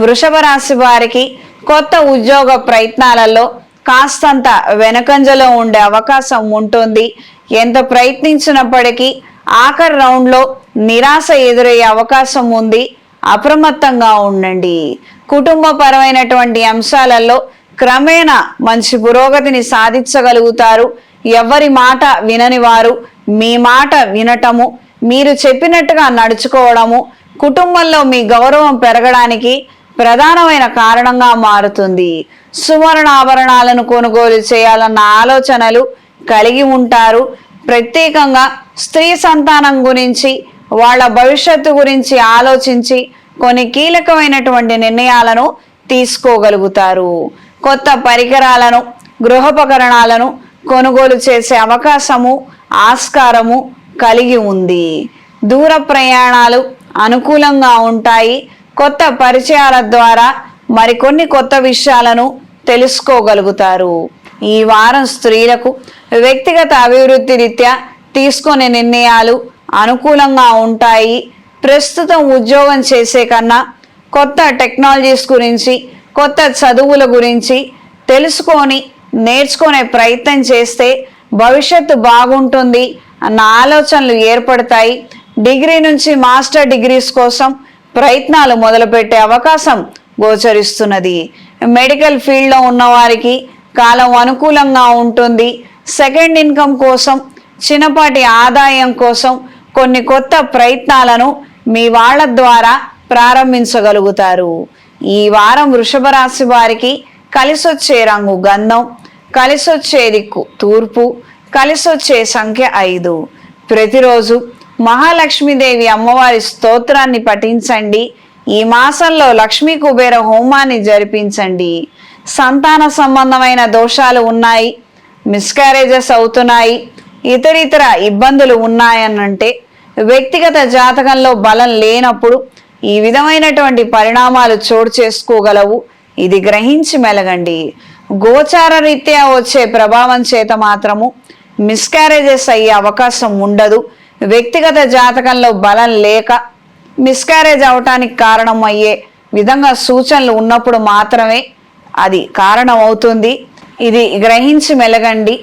వృషభ రాశి వారికి కొత్త ఉద్యోగ ప్రయత్నాలలో కాస్తంత వెనకంజలో ఉండే అవకాశం ఉంటుంది. ఎంత ప్రయత్నించినప్పటికీ ఆఖరి రౌండ్లో నిరాశ ఎదురయ్యే అవకాశం ఉంది. అప్రమత్తంగా ఉండండి. కుటుంబపరమైనటువంటి అంశాలలో క్రమేణా మంచి పురోగతిని సాధించగలుగుతారు. ఎవరి మాట వినని వారు మీ మాట వినటము మీరు చెప్పినట్టుగా నడుచుకోవడము కుటుంబంలో మీ గౌరవం పెరగడానికి ప్రధానమైన కారణంగా మారుతుంది. సువర్ణ ఆభరణాలను కొనుగోలు చేయాలన్న ఆలోచనలు కలిగి ఉంటారు. ప్రత్యేకంగా స్త్రీ సంతానం గురించి వాళ్ళ భవిష్యత్తు గురించి ఆలోచించి కొన్ని కీలకమైనటువంటి నిర్ణయాలను తీసుకోగలుగుతారు. కొత్త పరికరాలను గృహోపకరణాలను కొనుగోలు చేసే అవకాశము ఆస్కారము కలిగి ఉంది. దూర ప్రయాణాలు అనుకూలంగా ఉంటాయి. కొత్త పరిచయాల ద్వారా మరికొన్ని కొత్త విషయాలను తెలుసుకోగలుగుతారు. ఈ వారం స్త్రీలకు వ్యక్తిగత అభివృద్ధి రీత్యా తీసుకునే నిర్ణయాలు అనుకూలంగా ఉంటాయి. ప్రస్తుతం ఉద్యోగం చేసే కన్నా కొత్త టెక్నాలజీస్ గురించి కొత్త చదువుల గురించి తెలుసుకొని నేర్చుకునే ప్రయత్నం చేస్తే భవిష్యత్తు బాగుంటుంది అన్న ఆలోచనలు ఏర్పడతాయి. డిగ్రీ నుంచి మాస్టర్ డిగ్రీస్ కోసం ప్రయత్నాలు మొదలుపెట్టే అవకాశం గోచరిస్తున్నది. మెడికల్ ఫీల్డ్లో ఉన్నవారికి కాలం అనుకూలంగా ఉంటుంది. సెకండ్ ఇన్కమ్ కోసం చిన్నపాటి ఆదాయం కోసం కొన్ని కొత్త ప్రయత్నాలను మీ వాళ్ళ ద్వారా ప్రారంభించగలుగుతారు. ఈ వారం వృషభ రాశి వారికి కలిసొచ్చే రంగు గంధం కలిసొచ్చే దిక్కు తూర్పు కలిసొచ్చే సంఖ్య ఐదు. ప్రతిరోజు మహాలక్ష్మీదేవి అమ్మవారి స్తోత్రాన్ని పఠించండి. ఈ మాసంలో లక్ష్మీ కుబేర హోమాన్ని జరిపించండి. సంతాన సంబంధమైన దోషాలు ఉన్నాయి మిస్క్యారేజెస్ అవుతున్నాయి ఇతరితర ఇబ్బందులు ఉన్నాయనంటే వ్యక్తిగత జాతకంలో బలం లేనప్పుడు ఈ విధమైనటువంటి పరిణామాలు చోటు చేసుకోగలవు. ఇది గ్రహించి మెలగండి. గోచార రీత్యా వచ్చే ప్రభావం చేత మాత్రము మిస్క్యారేజెస్ అయ్యే అవకాశం ఉండదు. వ్యక్తిగత జాతకంలో బలం లేక మిస్క్యారేజ్ అవటానికి కారణం అయ్యే విధంగా సూచనలు ఉన్నప్పుడు మాత్రమే అది కారణం అవుతుంది ఇది గ్రహించి మెలగండి.